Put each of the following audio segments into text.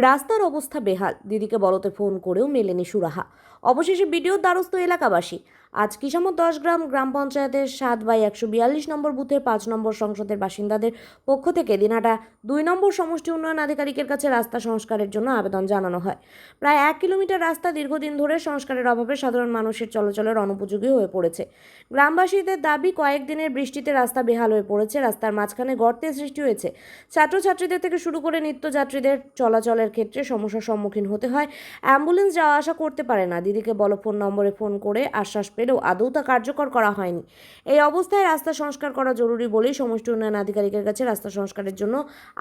রাস্তার অবস্থা বেহাল। দিদিকে বলতে ফোন করেও মেলেনি সুরাহা। অবশেষে বিডিওর দ্বারস্থ এলাকাবাসী আজ কিসামত দশ গ্রাম গ্রাম পঞ্চায়েতের সাত বাই একশো বিয়াল্লিশ নম্বর বুথের পাঁচ নম্বর সংসদের বাসিন্দাদের পক্ষ থেকে দিনাটা দুই নম্বর সমষ্টি উন্নয়ন আধিকারিকের কাছে রাস্তা সংস্কারের জন্য আবেদন জানানো হয়। প্রায় এক কিলোমিটার রাস্তা দীর্ঘদিন ধরে সংস্কারের অভাবে সাধারণ মানুষের চলাচলের অনুপযোগী হয়ে পড়েছে। গ্রামবাসীদের দাবি কয়েকদিনের বৃষ্টিতে রাস্তা বেহাল হয়ে পড়েছে, রাস্তার মাঝখানে গর্তের সৃষ্টি হয়েছে। ছাত্রছাত্রীদের থেকে শুরু করে নিত্যযাত্রীদের চলাচলের ক্ষেত্রে সমস্যার সম্মুখীন হতে হয়। অ্যাম্বুলেন্স যাওয়া আসা করতে পারে না। দিদিকে বলো ফোন নম্বরে ফোন করে আশ্বাস পেলেও আদৌ তা কার্যকর করা হয়নি। এই অবস্থায় রাস্তা সংস্কার করা জরুরি বলেই সমষ্টি উন্নয়ন আধিকারিকের কাছে রাস্তা সংস্কারের জন্য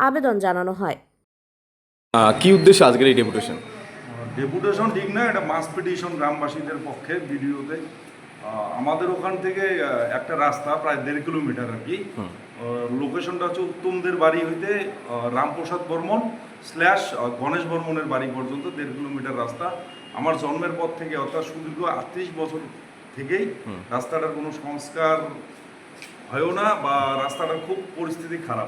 আবেদন জানানো হয়। কি উদ্দেশ্যে আজকের এই ডেপুটেশন? ডেপুটেশন ঠিক না এটা মাস পিটিশন গ্রামবাসীদের পক্ষে ভিডিওতে। আমাদের ওখান থেকে একটা রাস্তা প্রায় দেড় কিলোমিটার আর কি। লোকেশনটা হচ্ছে উত্তমদের বাড়ি হইতে আহ, রামপ্রসাদ বর্মন স্ল্যাশ গণেশ বর্মনের বাড়ি পর্যন্ত দেড় কিলোমিটার রাস্তা। আমার জন্মের পর থেকে অর্থাৎ সুদীর্ঘ আটত্রিশ বছর থেকেই রাস্তাটার কোনো সংস্কার হয়ও না বা রাস্তাটার খুব পরিস্থিতি খারাপ।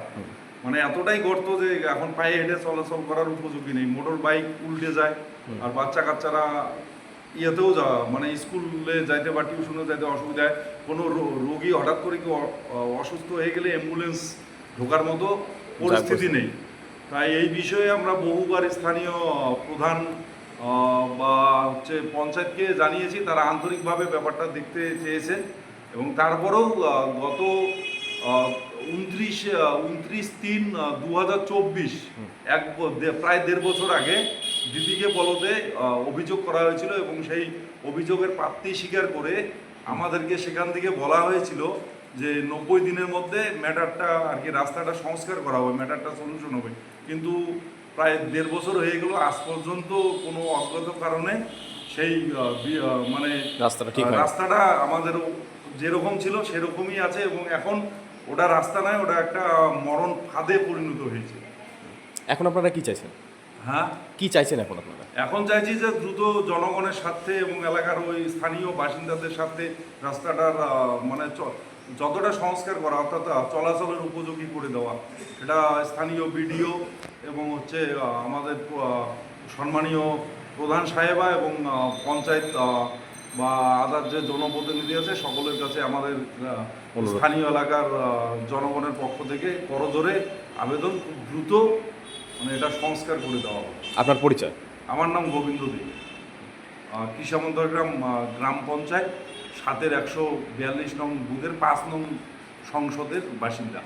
মানে এতটাই গর্ত যে এখন পায়ে হেঁটে চলাচল করার উপযোগী নেই। মোটর বাইক উল্টে যায় আর বাচ্চা কাচ্চারা ইয়েতেও যাওয়া মানে স্কুলে যাইতে বা টিউশনে যাইতে অসুবিধা হয়। কোনো রোগী হঠাৎ করে কি অ- অসুস্থ হয়ে গেলে অ্যাম্বুলেন্স ঢোকার মতো পরিস্থিতি। নেই। তাই এই বিষয়ে আমরা বহুবার স্থানীয় প্রধান বা হচ্ছে পঞ্চায়েতকে জানিয়েছি, তারা আন্তরিকভাবে ব্যাপারটা দেখতে চেয়েছে এবং তারপরেও গত উনত্রিশ উনত্রিশ তিন দু হাজার চব্বিশ, এক প্রায় দেড় বছর আগে দিদিকে বলতে অভিযোগ করা হয়েছিল এবং সেই অভিযোগের প্রাপ্তি স্বীকার করে আমাদেরকে সেখান থেকে বলা হয়েছিল যে নব্বই দিনের মধ্যে ম্যাটারটা আর কি রাস্তাটা সংস্কার করা হবে, ম্যাটারটা সলিউশন হবে। কিন্তু প্রায় দেড় বছর হয়ে গেল আজ পর্যন্ত কোনো অজ্ঞাত কারণে সেই মানে রাস্তাটা ঠিক রাস্তাটা আমাদের যেরকম ছিল সেরকমই আছে এবং এখন ওটা রাস্তা নয় ওটা একটা মরণ ফাঁদে পরিণত হয়েছে। এখন আপনারা কি চাইছেন? হ্যাঁ? কি চাইছেন এখন আপনারা? এখন চাইছি যে দ্রুত জনগণের স্বার্থে এবং এলাকার ওই স্থানীয় বাসিন্দাদের স্বার্থে রাস্তাটার মানে যতটা সংস্কার করা অর্থাৎ চলাচলের উপযোগী করে দেওয়া। এটা স্থানীয় বিডিও এবং হচ্ছে আমাদের সম্মানীয় প্রধান সাহেবা এবং পঞ্চায়েত বা আদার যে জনপ্রতিনিধি আছে সকলের কাছে আমাদের স্থানীয় এলাকার জনগণের পক্ষ থেকে করজোরে আবেদন খুব দ্রুত মানে এটা সংস্কার করে দেওয়া হবে। আপনার পরিচয়? আমার নাম গোবিন্দ দে কিসামন্তগ্রাম গ্রাম পঞ্চায়েত সাতের একশো বিয়াল্লিশ নং বুথের পাঁচ নং সংসদের বাসিন্দা।